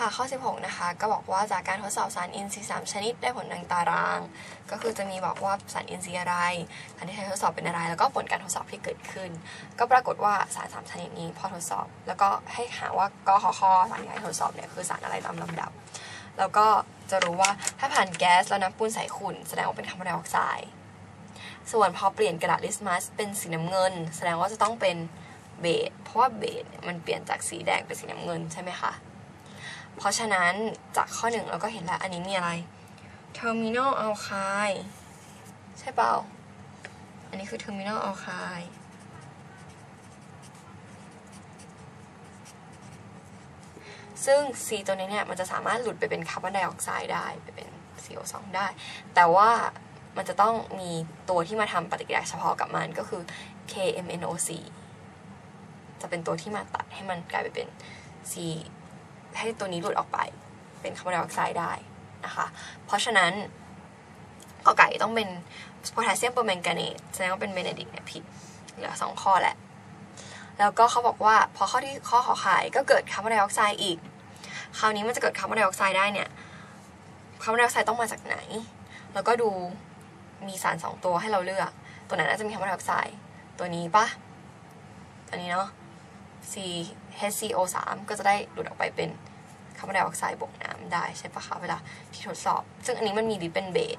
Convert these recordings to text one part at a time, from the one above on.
ค่ะข้อ 16 นะคะ ก็บอกว่าจากการทดสอบสารอินทรีย์ 3 ชนิดได้ผลดังตาราง ก็คือจะมีบอกว่าสารอินทรีย์อะไรสารที่ใช้ทดสอบเป็นอะไร แล้วก็ผลการทดสอบที่เกิดขึ้น ก็ปรากฏว่าสาร 3 ชนิดนี้พอทดสอบ แล้วก็ให้หาว่ากขคสารที่ใช้ทดสอบเนี่ยคือสารอะไรตามลำดับ แล้วก็จะรู้ว่าถ้าผ่านแก๊สแล้วน้ำปูนใสขุ่นแสดงว่าเป็นคาร์บอนไดออกไซด์ส่วนพอเปลี่ยนกระดาษลิสมัสเป็นสีน้ำเงิน แสดงว่าจะต้องเป็นเบสเพราะว่าเบสมันเปลี่ยนจากสีแดงเป็นสีน้ำเงินใช่ไหมคะ เพราะฉะนั้นจากข้อหนึ่งเราก็เห็นแล้วอันนี้มีอะไร terminal alkyl ใช่เปล่า อันนี้คือ terminal alkyl ซึ่ง C ตัวนี้เนี่ยมันจะสามารถหลุดไปเป็นคาร์บอนไดออกไซด์ได้ไปเป็น CO2 ได้ แต่ว่ามันจะต้องมีตัวที่มาทำปฏิกิริยาเฉพาะกับมันก็คือ KMNO4 จะเป็นตัวที่มาตัดให้มันกลายไปเป็น C ให้ตัวนี้หลุดออกไป เป็นคาร์บอนไดออกไซด์ได้นะคะ เพราะฉะนั้นกอไก่ต้องเป็นโพแทสเซียมเปอร์แมงกานีตแสดงว่าเป็นเบเนดิกเนี่ยผิดเหลือสองข้อแหละ แล้วก็เขาบอกว่าพอข้อที่ข้อขอไข่ก็เกิดคาร์บอนไดออกไซด์อีก คราวนี้มันจะเกิดคาร์บอนไดออกไซด์ได้เนี่ยคาร์บอนไดออกไซด์ต้องมาจากไหน แล้วก็ดูมีสารสองตัวให้เราเลือก ตัวไหนน่าจะมีคาร์บอนไดออกไซด์ตัวนี้ปะตัวนี้เนาะ C HCO3 ก็จะได้หลุดออกไปเป็นคาร์บอนไดออกไซด์บวกน้ำได้ใช่ปะคะเวลาที่ทดสอบ ซึ่งอันนี้มันมีลิเป็นเบส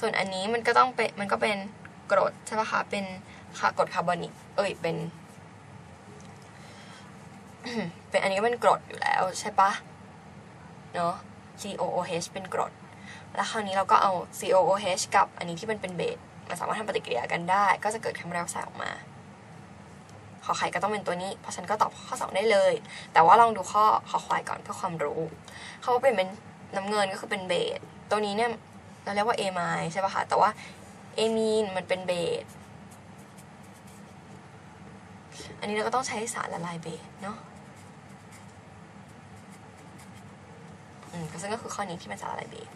ส่วนอันนี้มันก็ต้องเป็นมันก็เป็นกรดใช่ปะคะเป็นกรดคาร์บอนิกเอ้ยเป็นเป็นอันนี้ก็เป็นกรดอยู่แล้วใช่ปะเนาะ COOH เป็นกรด แล้วคราวนี้เราก็เอา COOH กับอันนี้ที่มันเป็นเบสมันสามารถทำปฏิกิริยากันได้ ก็จะเกิดคาร์บอนไดออกไซด์ออกมา ขอไข่ก็ต้องเป็นตัวนี้ เพราะฉันก็ตอบข้อ 2 ได้เลย แต่ว่าลองดูข้อขอควายก่อนเพื่อความรู้เขาเป็นเป็นน้ำเงินก็คือเป็นเบสตัวนี้เนี่ยเราเรียกว่าเอไมใช่ป่ะคะแต่ว่าเอมีนมันเป็นเบสอันนี้เราก็ต้องใช้สารละลายเบสเนาะอืมซึ่งก็คือข้อนี้ที่เป็นสารละลายเบส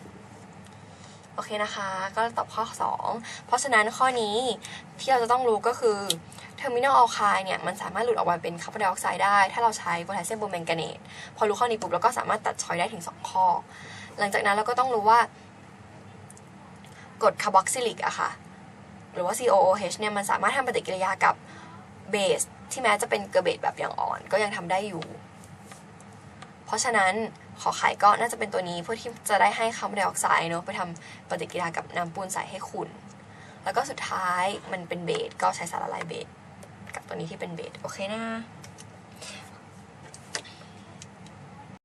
โอเคนะคะ ก็ตอบข้อ 2 เพราะฉะนั้นข้อนี้ที่เราจะต้องรู้ก็คือเทอร์มินอลอัลคายเนี่ยมันสามารถหลุดออกมาเป็นคาร์บอนไดออกไซด์ได้ ถ้าเราใช้โพแทสเซียมโบรแมงกาเนตพอรู้ข้อนี้ปุ๊บเราก็สามารถตัดชอยได้ถึง 2 ข้อ หลังจากนั้นเราก็ต้องรู้ว่ากรดคาร์บอกซิลิกอะค่ะ หรือว่า COOH เนี่ยมันสามารถทำปฏิกิริยากับเบสที่แม้จะเป็นเกอร์เบตแบบอย่างอ่อน ก็ยังทำได้อยู่ ราะฉะนั้นขอไข่ก็น่าจะเป็นตัวนี้เพื่อที่จะได้ให้คาร์บอนไดออกไซด์เนาะไปทำปฏิกิริยากับน้ำปูนใสให้ขุ่นแล้วก็สุดท้ายมันเป็นเบสก็ใช้สารละลายเบสกับตัวนี้ที่เป็นเบสโอเคนะ